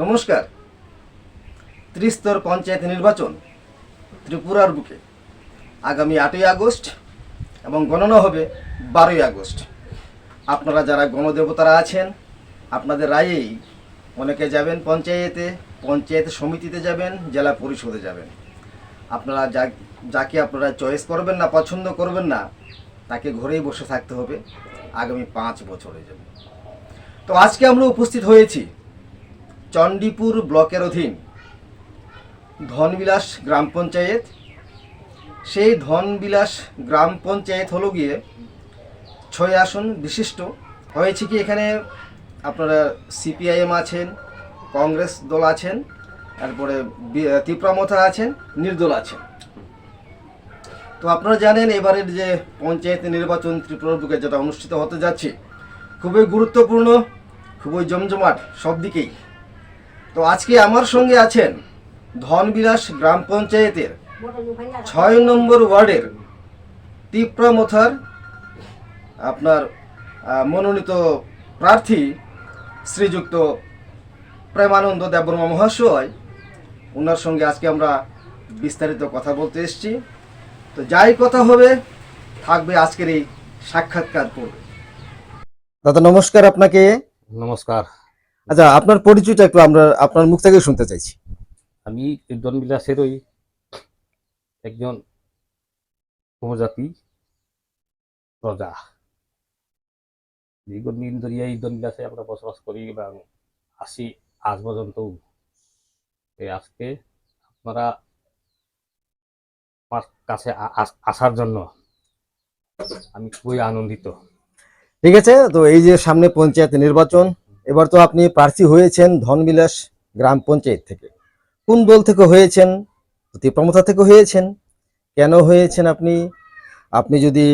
নমস্কার। ত্রিস্তর পঞ্চায়েত নির্বাচন, ত্রিপুরার বুকে। আগামী আটই আগস্ট এবং গণনা হবে বারোই আগস্ট। আপনারা যারা গণদেবতারা আছেন, আপনাদের রায়েই অনেকে যাবেন পঞ্চায়েতে, পঞ্চায়েত সমিতিতে যাবেন, জেলা পরিষদে যাবেন। আপনারা যা, যাকে আপনারা চয়েস করবেন না, পছন্দ করবেন না, তাকে ঘরেই বসে থাকতে হবে। আগামী পাঁচ বছরের জন্য তো আজকে আমরা উপস্থিত হয়েছি চণ্ডীপুর ব্লকের অধীন ধনবিলাস গ্রাম পঞ্চায়েত। সেই ধনবিলাস গ্রাম পঞ্চায়েত হলো গিয়ে ছয় আসন বিশিষ্ট। হয়েছে কি এখানে আপনারা সিপিআইএম আছেন, কংগ্রেস দল আছেন, তারপরে ত্রিপুরামথা আছেন, নির্দল আছেন। তো আপনারা জানেন এবারের যে পঞ্চায়েত নির্বাচন ত্রিপুরার বুকে যেটা অনুষ্ঠিত হতে যাচ্ছে, খুবই গুরুত্বপূর্ণ, খুবই জমজমাট সব দিকেই। তো আজকে আমার সঙ্গে আছেন ধনবিলাস গ্রাম পঞ্চায়েতের ছয় নম্বর ওয়ার্ডের তিপ্রামথার আপনার মনোনীত প্রার্থী শ্রীযুক্ত প্রেমানন্দ দেববর্মা মহাশয়। ওনার সঙ্গে আজকে আমরা বিস্তারিত কথা বলতে এসেছি। তো যাই কথা হবে, থাকবে আজকের এই সাক্ষাৎকার পর্বে। দাদা, নমস্কার আপনাকে। নমস্কার। আচ্ছা আপনার পরিচয়টা একটু আমরা আপনার মুখ থেকে শুনতে চাইছি। আমি ইদন বিলাসেরই একজন উপজাতি প্রজা। দীর্ঘদিন ধরিয়া ইদন বিলাসে আমরা বসবাস করি এবং আসি আজ পর্যন্ত। এই আজকে আপনারা আমার কাছে আস- আসার জন্য আমি খুবই আনন্দিত। ঠিক আছে তো এই যে সামনে পঞ্চায়েত নির্বাচন এবার তো আপনি প্রার্থী হয়েছেন ধনবিলাস গ্রাম পঞ্চায়েত থেকে। কোন দল থেকে হয়েছেন? প্রমথা থেকে হয়েছেন? কেন হয়েছেন আপনি? আপনি যদি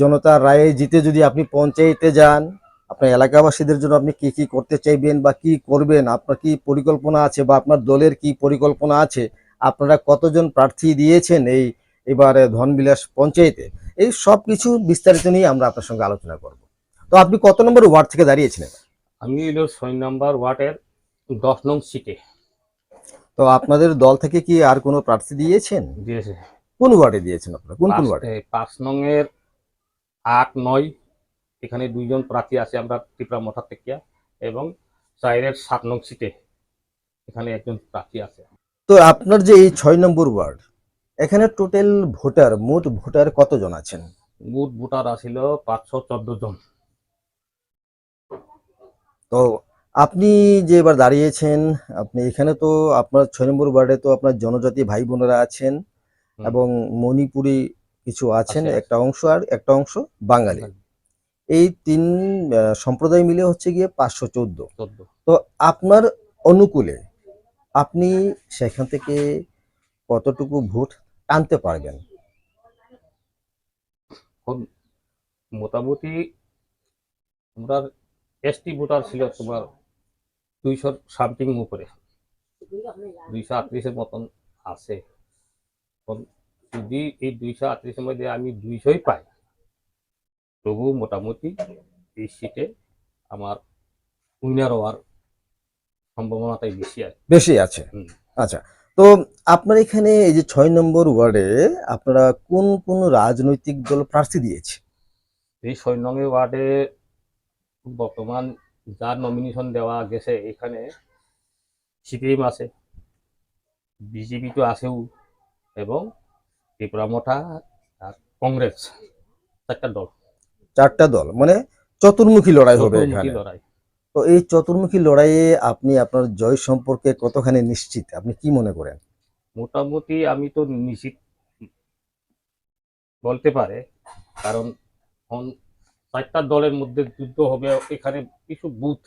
জনতার রায়ে জিতে যদি আপনি পঞ্চায়েতে যান, আপনার এলাকাবাসীদের জন্য আপনি কি কি করতে চাইবেন বা কি করবেন? আপনার কি পরিকল্পনা আছে বা আপনার দলের কি পরিকল্পনা আছে? আপনারা কতজন প্রার্থী দিয়েছেন এই এবারে ধনবিলাস পঞ্চায়েতে? এই সব কিছু বিস্তারিত নিয়ে আমরা আপনার সঙ্গে আলোচনা করব। তো আপনি কত নম্বর ওয়ার্ড থেকে দাঁড়িয়েছিলেন? আমি হলো ছয় নম্বর ওয়ার্ডের দশ নং সিটে তো আপনাদের দল থেকে কি আর কোনো প্রার্থী দিয়েছেন? দিয়েছে। কোন ওয়ার্ডে দিয়েছেন আপনারা? কোন কোন ওয়ার্ডে? পাঁচ নং এর আট নয় এখানে দুইজন প্রার্থী আছে আমরা ত্রিপুরা মঠা থেকে এবং চাইরের সাত নং সিটে এখানে একজন প্রার্থী আছে। তো আপনার যে এই ছয় নম্বর ওয়ার্ড এখানে টোটাল ভোটার মোট ভোটার কতজন আছেন? বুথ ভোটার আছিল পাঁচশো চোদ্দ জন। তো আপনি যে এবার দাঁড়িয়েছেন আপনি এখানে তো আপনার ছয় নম্বর ওয়ার্ডে তো আপনার জনজাতি ভাই বোনেরা আছেন এবং মণিপুরি কিছু আছেন আছে, আছে। একটা অংশ আর একটা অংশ বাঙালি। এই তিন সম্প্রদায় মিলে হচ্ছে গিয়ে পাঁচশো চোদ্দ। চোদ্দ। তো আপনার অনুকূলে আপনি সেখান থেকে কতটুকু ভোট আনতে পারবেন? মোটামুটি আমরা এসটি ভোটার ছিল তোমার দুইশোর সামথিং উপরে। দুইশো আটত্রিশের মতন আছে। যদি এই দুইশো আটত্রিশের মধ্যে আমি দুইশোই পাই তবু মোটামুটি এই সিটে আমার উইনার হওয়ার সম্ভাবনাটাই বেশি আছে। বেশি আছে। আচ্ছা তো আপনার এখানে এই যে ছয় নম্বর ওয়ার্ডে আপনারা কোন কোন রাজনৈতিক দল প্রার্থী দিয়েছে? এই ছয় নম্বর ওয়ার্ডে বর্তমান যার নমিনেশন দেওয়া গেছে এখানে সিপিএম আছে বিজেপি তো আছেও এবং ত্রিপুরা মোটা আর কংগ্রেস চারটা দল। চারটা দল মানে চতুর্মুখী লড়াই হবে এখানে। লড়াই। তো এই চতুর্মুখী লড়াইয়ে আপনি আপনার জয় সম্পর্কে কতখানি নিশ্চিত? আপনি কি মনে করেন? মোটামুটি আমি তো নিশ্চিত বলতে পারে কারণ চারটা দলের মধ্যে যুদ্ধ হবে এখানে কিছু বুথ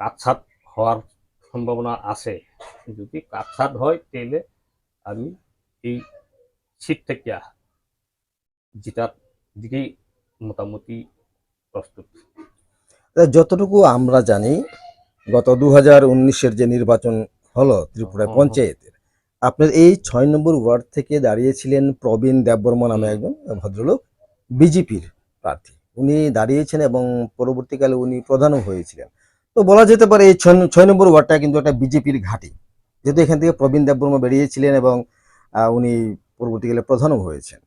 কাটছাট হওয়ার সম্ভাবনা আছে। যদি কাটছাট হয় তাহলে আমি এই সিট থেকে জেতার দিকেই মোটামুটি প্রস্তুত। যতটুকু আমরা জানি গত দু হাজার উনিশের যে নির্বাচন হলো ত্রিপুরা হুম, হুম। পঞ্চায়েতের আপনার এই ছয় নম্বর ওয়ার্ড থেকে দাঁড়িয়েছিলেন প্রবীণ দেববর্মা নামে একজন ভদ্রলোক বিজেপির। প্রার্থী। উনি দাঁড়িয়েছেন এবং পরবর্তীকালে উনি প্রধানও হয়েছিলেন। তো বলা যেতে পারে এই ছয় নম্বর ওয়ার্ডটা কিন্তু একটা বিজেপির ঘাঁটি। যেহেতু এখান থেকে প্রবীণ দেববর্মা বেরিয়েছিলেন এবং উনি পরবর্তীকালে প্রধানও হয়েছেন।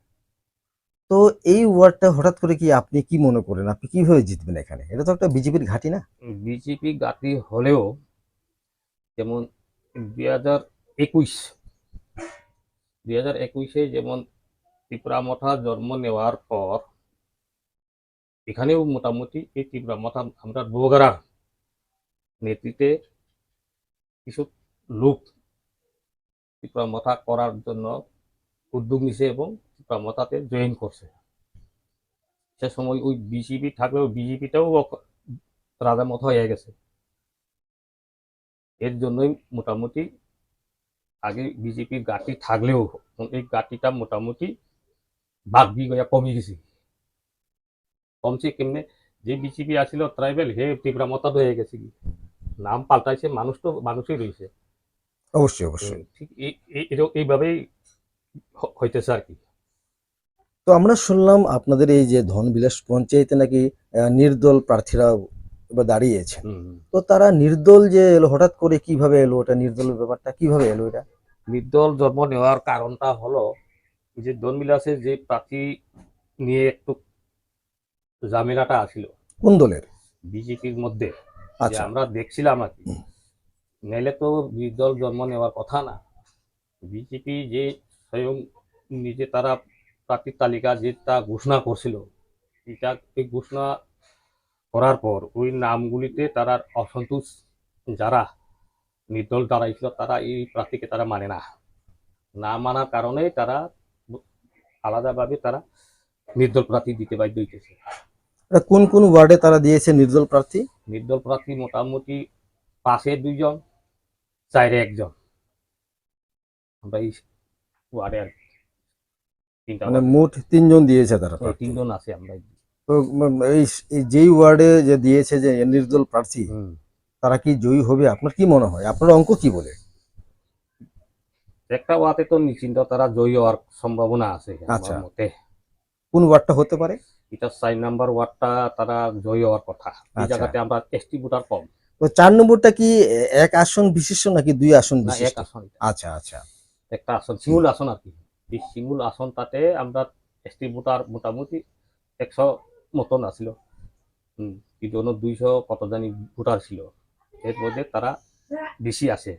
তো এই ওয়ার্ডটা হঠাৎ করে কি আপনি কি মনে করেন? আপনি কীভাবে জিতবেন এখানে? এটা তো একটা বিজেপির ঘাঁটি না? বিজেপি ঘাঁটি হলেও যেমন দুই হাজার একুশ দুই হাজার একুশে যেমন ত্রিপুরা মঠা জন্ম নেওয়ার পর এখানেও মোটামুটি এই ত্রিপুরা মঠা আমরা বগারার নেতৃত্বে কিছু লোক মঠা করার জন্য উদ্যোগ নিছে এবং মঠাতে জয়েন করছে। সে সময় ওই বিজেপি থাকলেও বিজেপিটাও রাজা মতো হয়ে গেছে। এর জন্যই মোটামুটি আগে বিজেপির গাটি থাকলেও এই গাটিটা মোটামুটি বাঘ বিগয়া কমে গেছে। কমছে কেমনে? যে বিজেপি আছিল ট্রাইবেল হে ত্রিপুরা মতাদ হয়ে গেছে কি? নাম পাল্টাইছে মানুষ তো মানুষই রয়েছে। অবশ্যই অবশ্যই। ঠিক এই- এই- এইভাবেই হইতেছে আর কি। তো আমরা শুনলাম আপনাদের এই যে ধনবিলাস পঞ্চায়েতে নাকি নির্দল প্রার্থীরা এবার দাঁড়িয়েছেন তো তারা নির্দল যে এলো হঠাৎ করে কীভাবে এলো ওটা নির্দলের ব্যাপারটা কীভাবে এলো এটা? নির্দল জন্ম নেওয়ার কারণটা হলো যে দনবিলাসের যে প্রার্থী নিয়ে একটু ঝামেলাটা আসিল। কোন দলের? বিজেপির মধ্যে। আচ্ছা। আমরা দেখছিলাম আর কি। নাইলে তো নির্দল জন্ম নেওয়ার কথা না। বিজেপি যে স্বয়ং নিজে তারা প্রার্থীর তালিকা যে তা ঘোষণা করছিল এটা এই ঘোষণা করার পর ওই নামগুলিতে তারা অসন্তোষ যারা নির্দল দাঁড়াইছিল তারা এই প্রার্থীকে তারা মানে না। না মানার কারণে তারা আলাদাভাবে তারা নির্দল প্রার্থী দিতে বাধ্য হইতেছে। এটা কোন কোন ওয়ার্ডে তারা দিয়েছে নির্দল প্রার্থী? নির্দল প্রার্থী মোটামুটি পাশে দুইজন চাইরে একজন। আমরা এই ওয়ার্ডে আর তিনটা মানে মোট তিনজন দিয়েছে তারা তিনজন আছে আমরা তো এই যেই ওয়ার্ডে যে দিয়েছে যে নির্দল প্রার্থী। তারা কি জয়ী হবে? আপনার কি মনে হয়? আপনার অঙ্ক কি বলে? একটা ওয়ার্ডে তো নিশ্চিন্ত তারা জয়ী হওয়ার সম্ভাবনা আছে আচ্ছা। মতে। কোন ওয়ার্ডটা হতে পারে? এটা চার নাম্বার ওয়ার্ডটা তারা জয়ী হওয়ার কথা। এই আচ্ছা। জায়গাতে আমরা এসটি ভোটার কম। তো চার নম্বরটা কি এক আসন বিশিষ্ট নাকি দুই আসন না এক বিশিষ্ট আসন আচ্ছা আচ্ছা। একটা আসন সিঙ্গুল আসন আর কি। এই সিঙ্গুল আসনটাতে আমরা এসটি ভোটার মোটামুটি একশো মতন আসছিল হুম, অন্য দুইশো কত জানি ভোটার ছিল। এর মধ্যে তারা বেশি আছে।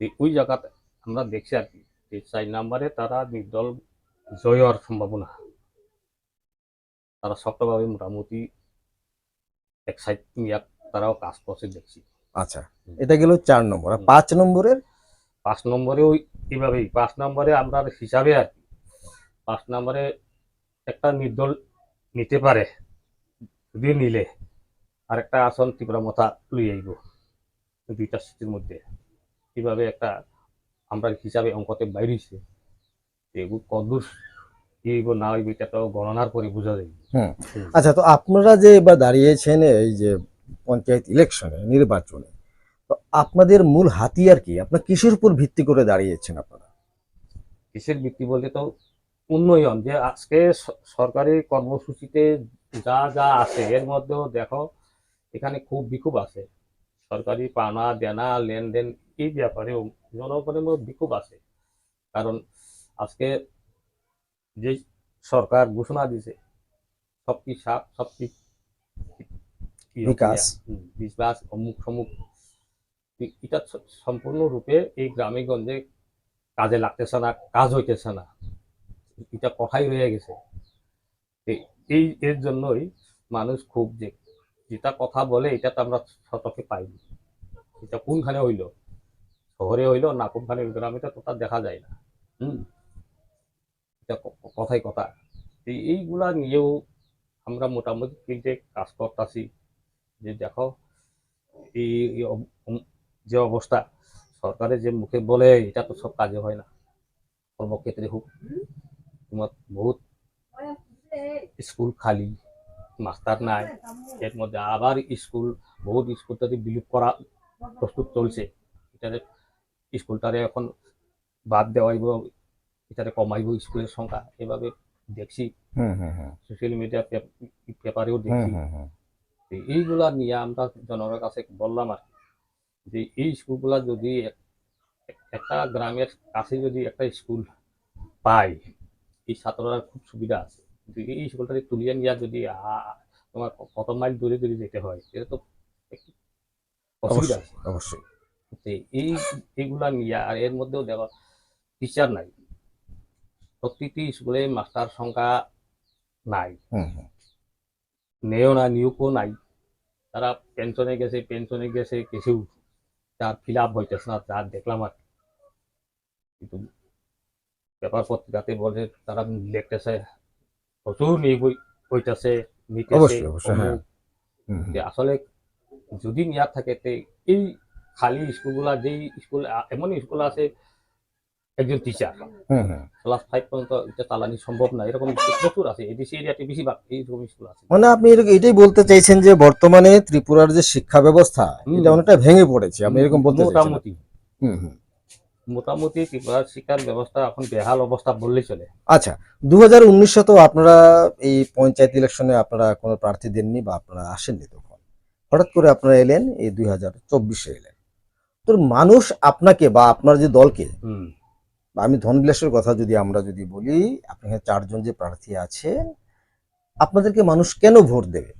তো ওই জায়গাতে আমরা দেখছি আর কি চার নাম্বারে তারা নির্দল জয় হওয়ার সম্ভাবনা। তারা শক্তভাবে মোটামুটি এক সাইড নিয়ে তারাও কাজ করছে দেখছি। আচ্ছা এটা গেল চার নম্বর। আর পাঁচ নম্বরের? পাঁচ নম্বরে ওই এইভাবেই পাঁচ নম্বরে আমরা হিসাবে আর কি পাঁচ নম্বরে একটা নির্দল নিতে পারে যদি নিলে। আর একটা আসন ত্রিপুরা মথা লই আইব দুইটা সিটির মধ্যে। কীভাবে একটা আমরা হিসাবে অঙ্কতে বাইরেছে। এগুলো কদূর কি হইব না হইব এটা তো গণনার পরে বোঝা। আচ্ছা তো আপনারা যে এবার দাঁড়িয়েছেন এই যে পঞ্চায়েত ইলেকশনে নির্বাচনে তো আপনাদের মূল হাতিয়ার কি? আপনার কিসের উপর ভিত্তি করে দাঁড়িয়েছেন আপনারা? কিসের ভিত্তি বলতে তো উন্নয়ন যে আজকে সরকারি কর্মসূচিতে যা যা আছে এর মধ্যেও দেখো এখানে খুব বিক্ষোভ আছে। সরকারি পাওনা দেনা লেনদেন এই ব্যাপারেও জনগণের মধ্যে বিক্ষোভ আছে। কারণ আজকে যে সরকার ঘোষণা দিছে সবকি সাপ সবকি কি বিকাশ। বিকাশ অমুক সমুক। এটা সম্পূর্ণরূপে এই গ্রামে গঞ্জে কাজে লাগতেছে না কাজ হইতেছে না। এটা কথাই রয়ে গেছে। এই এর জন্যই মানুষ খুব যে যেটা কথা বলে এটা তো আমরা সতর্কে পাইনি। এটা কোনখানে হইল? শহরে হইল না কোনখানে হইল? গ্রামে তো তা দেখা যায় না। হুম। কথাই কথা। এইগুলা নিয়েও আমরা মোটামুটি তিনটে কাজ করতেছি। যে দেখো, এই যে অবস্থা সরকারের যে মুখে বলে, এটা তো সব কাজে হয় না। কর্মক্ষেত্রে হোক, তোমার বহুত স্কুল খালি, মাস্টার নাই, এর মধ্যে আবার স্কুল, বহুত স্কুল তাদের বিলুপ করা প্রস্তুত চলছে। এটারে স্কুলটারে এখন বাদ দেওয়াইব এটারে কমাইব স্কুলের সংখ্যা এভাবে দেখছি। সোশ্যাল মিডিয়া পেপারেও দেখছি। এইগুলা নিয়ে আমরা জনগণের কাছে বললাম আর যে এই স্কুলগুলা যদি একটা গ্রামের কাছে যদি একটা স্কুল পায় এই ছাত্ররা খুব সুবিধা আছে। কিন্তু এই স্কুলটাকে তুলিয়ে নিয়ে যদি তোমার কত মাইল দূরে দূরে যেতে হয় এটা তো অসুবিধা আছে। অবশ্যই। এই এইগুলা নিয়ে আর এর মধ্যেও দেখো টিচার নাই। প্রতিটি স্কুলে মাস্টার সংখ্যা নাই। নেও না নিয়োগও নাই। তারা পেনশনে গেছে পেনশনে গেছে কিছু তার ফিল আপ হইতেছে না তার দেখলাম আর কিন্তু পেপার পত্রিকাতে বলে তারা লিখতেছে প্রচুর নিয়োগ হইতেছে নিতেছে। হ্যাঁ। আসলে যদি নেওয়া থাকে এই খালি স্কুলগুলা যেই স্কুল এমন স্কুল আছে একজন টিচার। ক্লাস ফাইভ পর্যন্ত এটা চালানি সম্ভব না এরকম প্রচুর আছে। এডিসি এরিয়াতে বেশিরভাগ এইরকম স্কুল আছে। মানে আপনি এটাই বলতে চাইছেন যে বর্তমানে ত্রিপুরার যে শিক্ষা ব্যবস্থা। এটা অনেকটা ভেঙে পড়েছে। আপনি এরকম বলতে মোটামুটি। মোটামুটি ত্রিপুরার শিক্ষার ব্যবস্থা এখন বেহাল অবস্থা বললেই চলে। আচ্ছা দু হাজার উনিশে তো আপনারা এই পঞ্চায়েত ইলেকশনে আপনারা কোনো প্রার্থী দেননি বা আপনারা আসেননি তখন। হঠাৎ করে আপনারা এলেন এই দুই হাজার চব্বিশে এলেন। তো মানুষ আপনাকে বা আপনার যে দলকে আমি ধনবিলাসের কথা যদি আমরা যদি বলি আপনার চারজন যে প্রার্থী আছেন, আপনাদেরকে মানুষ কেন ভোট দেবে?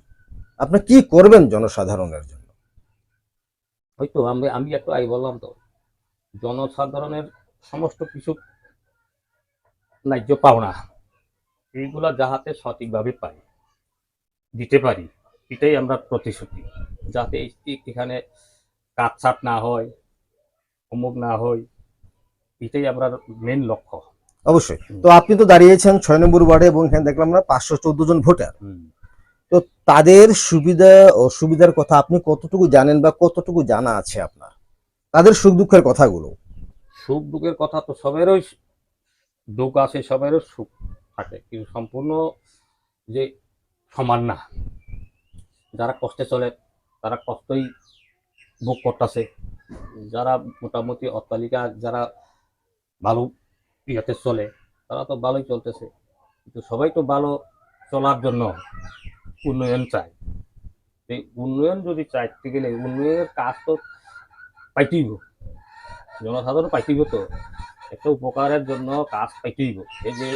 আপনার কি করবেন জনসাধারণের জন্য? হয়তো আমি আমি একটু আগে বললাম তো, জনসাধারণের সমস্ত কিছু ন্যায্য পাওনা, এইগুলা যাহাতে সঠিকভাবে পাই, দিতে পারি, এটাই আমরা প্রতিশ্রুতি। যাতে এখানে কাটছাট না হয়, অমুক না হয় এটাই আমরা মেন লক্ষ্য। অবশ্যই। তো আপনি তো দাঁড়িয়েছেন ছয় নম্বর ওয়ার্ডে এবং এখানে দেখলাম না পাঁচশো চোদ্দ জন ভোটার। তো তাদের সুবিধা অসুবিধার কথা আপনি কতটুকু জানেন বা কতটুকু জানা আছে আপনার? তাদের সুখ দুঃখের কথাগুলো। সুখ দুঃখের কথা তো সবেরই দুঃখ আছে সবেরও সুখ থাকে। কিন্তু সম্পূর্ণ যে সমান না। যারা কষ্টে চলে তারা কষ্টই ভোগ করতেছে। যারা মোটামুটি অট্টালিকা যারা ভালো ইয়েতে চলে, তারা তো ভালোই চলতেছে। কিন্তু সবাই তো ভালো চলার জন্য উন্নয়ন চায়। এই উন্নয়ন যদি চাইতে গেলে, উন্নয়নের কাজ তো পাইতেই। জনসাধারণ পাইতেইব তো। একটা উপকারের জন্য কাজ পাইতেইব এই যে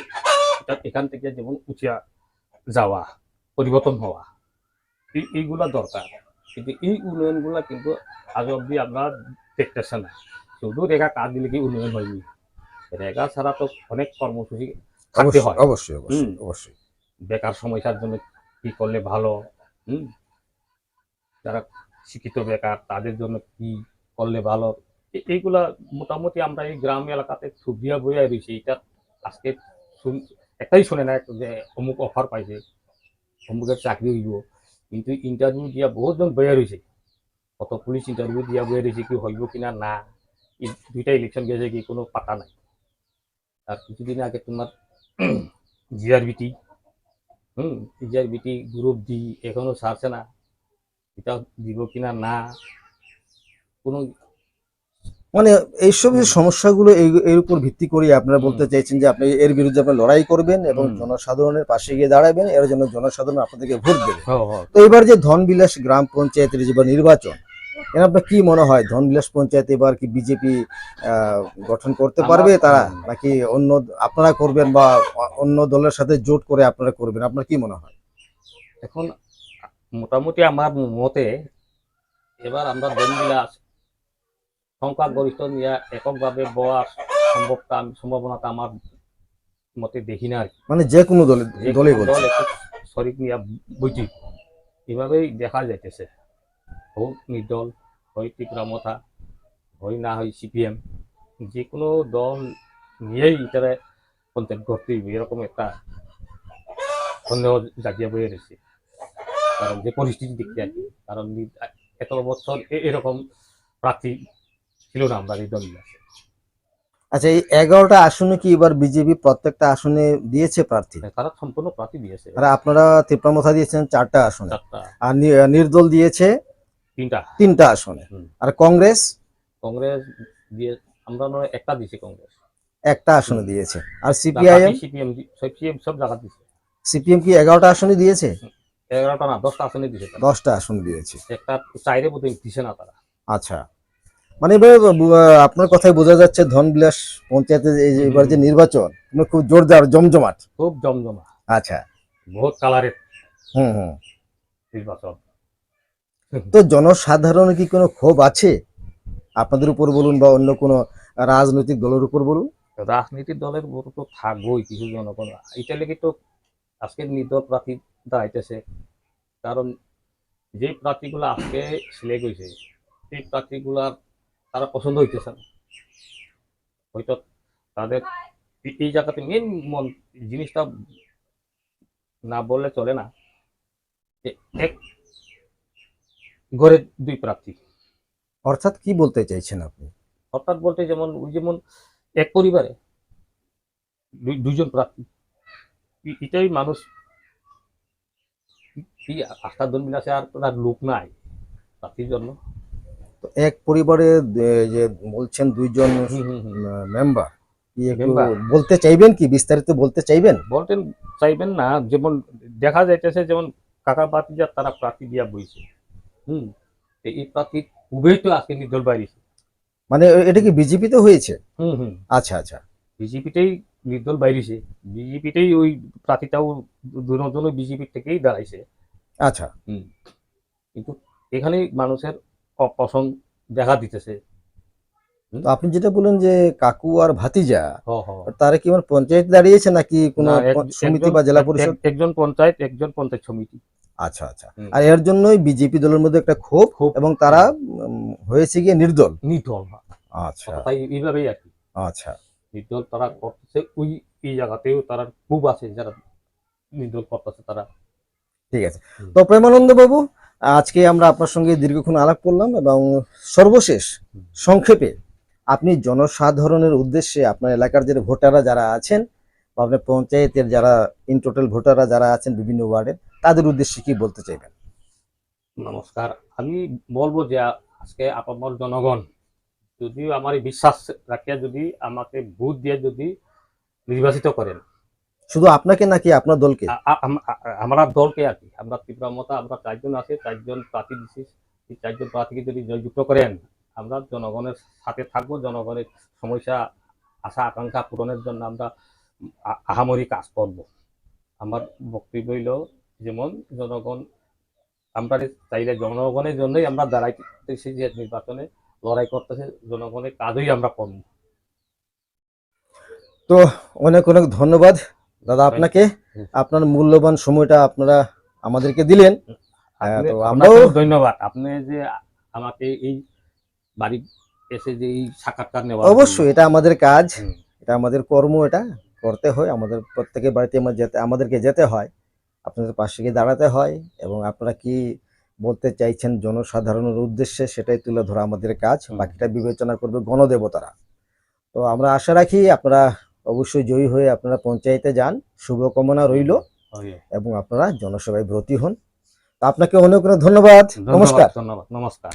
এখান থেকে যেমন উঠিয়া যাওয়া, পরিবর্তন হওয়া, এই এইগুলা দরকার। কিন্তু এই উন্নয়নগুলা কিন্তু আজ অব্দি আমরা দেখতেছে না। শুধু রেখা কাজ দিলে কি উন্নয়ন হয়নি? রেখা ছাড়া তো অনেক কর্মসূচি থাকতে হয়। অবশ্যই অবশ্যই হুম। অবশ্যই বেকার সমস্যার জন্য কি করলে ভালো? হুম। যারা শিক্ষিত বেকার তাদের জন্য কি করলে ভালো? এইগুলা মোটামুটি আমরা এই গ্রাম এলাকাতে সুবিধা বইয়া রয়েছে এটা আজকে শুন- একটাই শুনে না যে অমুক অফার পাইছে অমুকের চাকরি হইব। কিন্তু ইন্টারভিউ দিয়া বহুতজন বইয়া রয়েছে কত পুলিশ ইন্টারভিউ দিয়া বইয়া রয়েছে কি হইব কিনা না। দুইটা ইলেকশন গেছে কি কোনো পাতা নাই। আর কিছুদিন আগে তোমার জিআরবিটি হুম জিআরবিটি গ্রুপ ডি এখনও ছাড়ছে না। এটা দিব কিনা না কোনো মানে এইসব যে সমস্যাগুলো এর উপর ভিত্তি করে আপনারা বলতে চাইছেন যে আপনি এর বিরুদ্ধে আপনি লড়াই করবেন এবং জনসাধারণের পাশে গিয়ে দাঁড়াবেন এর জন্য জনসাধারণ আপনাদেরকে ভোট দেবে। হ্যাঁ হ্যাঁ। তো এবার যে ধনবিলাস গ্রাম পঞ্চায়েতের যে নির্বাচন এর আপনার কি মনে হয়? ধনবিলাস পঞ্চায়েত এবার কি বিজেপি গঠন করতে পারবে তারা? নাকি অন্য আপনারা করবেন বা অন্য দলের সাথে জোট করে আপনারা করবেন? আপনার কি মনে হয়? এখন মোটামুটি আমার মতে এবার আমরা দলবিলাস সংখ্যাগরিষ্ঠ নিয়ে এককভাবে বওয়ার সম্ভবতা সম্ভাবনাটা আমার মতে দেখি না। মানে যে কোনো দলে দলে দল শরিক নিয়ে বুঝি এভাবেই দেখা যাইতেছে। হোক নির্দল হয় ত্রিপুরা মথা হয় না হয় সিপিএম যে কোনো দল নিয়েই তারা করতে হইবে এরকম একটা সন্দেহ জাগিয়ে বয়ে রয়েছে। কারণ যে পরিস্থিতি দেখতে আর কারণ এত বছর এরকম প্রার্থী ছিল না আমরা এই দল আছে। আচ্ছা এই এগারোটা আসনে কি এবার বিজেপি প্রত্যেকটা আসনে দিয়েছে প্রার্থী? তারা সম্পূর্ণ প্রার্থী দিয়েছে। আর আপনারা ত্রিপুরামথা দিয়েছেন চারটা আসনে। আর নির্দল দিয়েছে তিনটা। তিনটা আসনে। আর কংগ্রেস? কংগ্রেস দিয়ে আমরা নয় একটা দিছি কংগ্রেস। একটা আসনে দিয়েছে। আর সিপিআইএম? সিপিএম সিপিএম সব জায়গা দিছে সিপিএম কি এগারোটা আসনে দিয়েছে? এগারোটা না দশটা আসনে তারা। দশটা আসন দিয়েছে। একটা চাইরে বোধ দিছে না তারা। আচ্ছা। মানে এবার আপনার কথায় বোঝা যাচ্ছে ধনবিলাস যে এবার যে নির্বাচন মানে খুব জোরদার জমজমাট। খুব জমজমাট। আচ্ছা। বহুত কালারের হুম হুম। নির্বাচন। তো জনসাধারণের কি কোনো ক্ষোভ আছে? আপনাদের উপর বলুন বা অন্য কোনো রাজনৈতিক দলের উপর বলুন। রাজনীতির দলের উপর তো থাকবোই কিছু জনগণ। এটা লেগে তো আজকের নির্দল প্রার্থী দাঁড়াইতেছে। কারণ যে প্রার্থীগুলো আজকে সিলেক্ট হয়েছে সেই প্রার্থীগুলা তারা পছন্দ হইতেছে না। হয়তো তাদের এই- জায়গাতে মেন মন জিনিসটা না বললে চলে না। এক ঘরে দুই প্রার্থী। অর্থাৎ কি বলতে চাইছেন আপনি? অর্থাৎ বলতে যেমন ওই যেমন এক পরিবারে দুইজন প্রার্থী। এটাই মানুষ কি আস্থা দল বিলাসে আর তার লোক নাই প্রার্থীর জন্য। তো এক পরিবারে যে বলছেন দুইজন। মেম্বার? বলতে চাইবেন কি? বিস্তারিত বলতে চাইবেন? বলতেন চাইবেন না। যেমন দেখা যাইতেছে যেমন কাকা বাতিজা তারা প্রার্থী দিয়া বইছে। হুম। তো এই প্রার্থী উভয় তো আজকে নির্দল বাইরেছে মানে এটা কি বিজেপিতে হয়েছে? হুম হুম। আচ্ছা আচ্ছা। নির্দল বাইরেছে বিজেপিটাই ওই প্রার্থীটাও বিজেপি থেকেই দাঁড়াইছে। আচ্ছা। কিন্তু এখানে মানুষের অপছন্দ দেখা দিতেছে। তো আপনি যেটা বললেন যে কাকু আর ভাতিজা তারা কি আমার পঞ্চায়েত দাঁড়িয়েছে নাকি কোনো সমিতি বা জেলা পরিষদ? একজন পঞ্চায়েত একজন পঞ্চায়েত সমিতি। আচ্ছা আচ্ছা। আর এর জন্যই বিজেপি দলের মধ্যে একটা ক্ষোভ এবং তারা হয়েছে গিয়ে নির্দল। নির্দল আচ্ছা। তাই এইভাবেই আর কি। আচ্ছা। নির্দল তারা করতেছে ওই এই জায়গাতেও তারা খুব আছে যারা নির্দল করতেছে তারা। ঠিক আছে। তো প্রেমানন্দ বাবু আজকে আমরা আপনার সঙ্গে দীর্ঘক্ষণ আলাপ করলাম এবং সর্বশেষ সংক্ষেপে আপনি জনসাধারণের উদ্দেশ্যে আপনার এলাকার যে ভোটাররা যারা আছেন বা আপনার পঞ্চায়েতের যারা ইন টোটাল ভোটাররা যারা আছেন বিভিন্ন ওয়ার্ডের তাদের উদ্দেশ্যে কি বলতে চাইবেন? নমস্কার। আমি বলব যে আজকে আপনার জনগণ যদি আমার বিশ্বাস রাখিয়া যদি আমাকে ভোট দিয়ে যদি নির্বাচিত করেন। শুধু আপনাকে নাকি আপনার দলকে? আমরা দলকে আর কি। আমরা তীব্রমতা আমরা চারজন আছে চারজন প্রার্থী দিচ্ছি এই চারজন প্রার্থীকে যদি জয়যুক্ত করেন আমরা জনগণের সাথে থাকব জনগণের সমস্যা আশা আকাঙ্ক্ষা পূরণের জন্য আমরা আহামরি কাজ করব। আমার বক্তব্য হইল যেমন জনগণ আমরা চাইলে জনগণের জন্যই আমরা দাঁড়াইতেছি যে নির্বাচনে লড়াই করতেছে জনগণের কাজই আমরা করব তো অনেক অনেক ধন্যবাদ। দাদা আপনাকে আপনার মূল্যবান সময়টা আপনারা আমাদেরকে দিলেন। তো আমরাও- ধন্যবাদ। আপনি যে আমাকে এই বাড়ি এসে যে এই সাক্ষাৎকার নেওয়া অবশ্যই এটা আমাদের কাজ। এটা আমাদের কর্ম এটা করতে হয়। আমাদের প্রত্যেকের বাড়িতে আমাদেরকে যেতে হয়। আপনাদের পাশে গিয়ে দাঁড়াতে হয় এবং আপনারা কি বলতে চাইছেন জনসাধারণের উদ্দেশ্যে সেটাই তুলে ধরা আমাদের কাজ বাকিটা বিবেচনা করবে গণদেবতারা। তো আমরা আশা রাখি আপনারা অবশ্যই জয়ী হয়ে আপনারা পঞ্চায়েতে যান শুভকামনা রইল এবং আপনারা জনসভায় ব্রতী হন। তো আপনাকে অনেক অনেক ধন্যবাদ। ধন্যবাদ, নমস্কার। ধন্যবাদ নমস্কার।